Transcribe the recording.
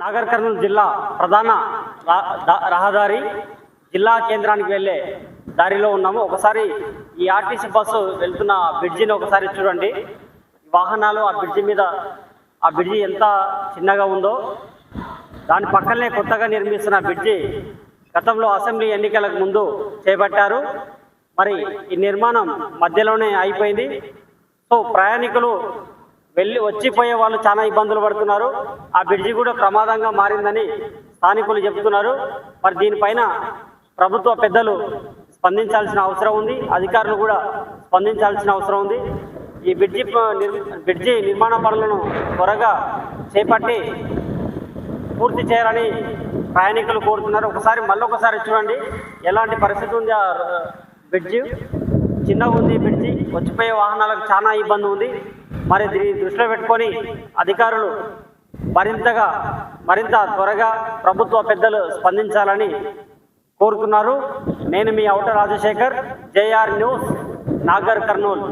నాగర్ కర్నూలు జిల్లా ప్రధాన రహదారి జిల్లా కేంద్రానికి వెళ్ళే దారిలో ఉన్నాము. ఒకసారి ఈ ఆర్టీసీ బస్సు వెళ్తున్న బ్రిడ్జిని ఒకసారి చూడండి. వాహనాలు ఆ బ్రిడ్జి మీద ఆ బ్రిడ్జి ఎంత చిన్నగా ఉందో దాని పక్కనే కొత్తగా నిర్మిస్తున్న బ్రిడ్జి గతంలో అసెంబ్లీ ఎన్నికలకు ముందు చేపట్టారు. మరి ఈ నిర్మాణం మధ్యలోనే అయిపోయింది. సో ప్రయాణికులు వెళ్ళి వచ్చిపోయే వాళ్ళు చాలా ఇబ్బందులు పడుతున్నారు. ఆ బ్రిడ్జి కూడా ప్రమాదంగా మారిందని స్థానికులు చెబుతున్నారు మరి దీనిపైన ప్రభుత్వ పెద్దలు స్పందించాల్సిన అవసరం ఉంది. అధికారులు కూడా స్పందించాల్సిన అవసరం ఉంది. ఈ బ్రిడ్జి నిర్- బ్రిడ్జి నిర్మాణ పనులను త్వరగా చేపట్టి పూర్తి చేయాలని ప్రయాణికులు కోరుతున్నారు. ఒకసారి మళ్ళొకసారి చూడండి. ఎలాంటి పరిస్థితి ఉంది ఆ బ్రిడ్జి? చిన్నగా ఉంది ఈ బ్రిడ్జి. వచ్చిపోయే వాహనాలకు చాలా ఇబ్బంది ఉంది. మరి దీన్ని దృష్టిలో పెట్టుకొని అధికారులు మరింతగా మరింత త్వరగా ప్రభుత్వ పెద్దలు స్పందించాలని కోరుతున్నారు. నేను మీ అవుట రాజశేఖర్ జేఆర్ న్యూస్ నాగర్ కర్నూలు.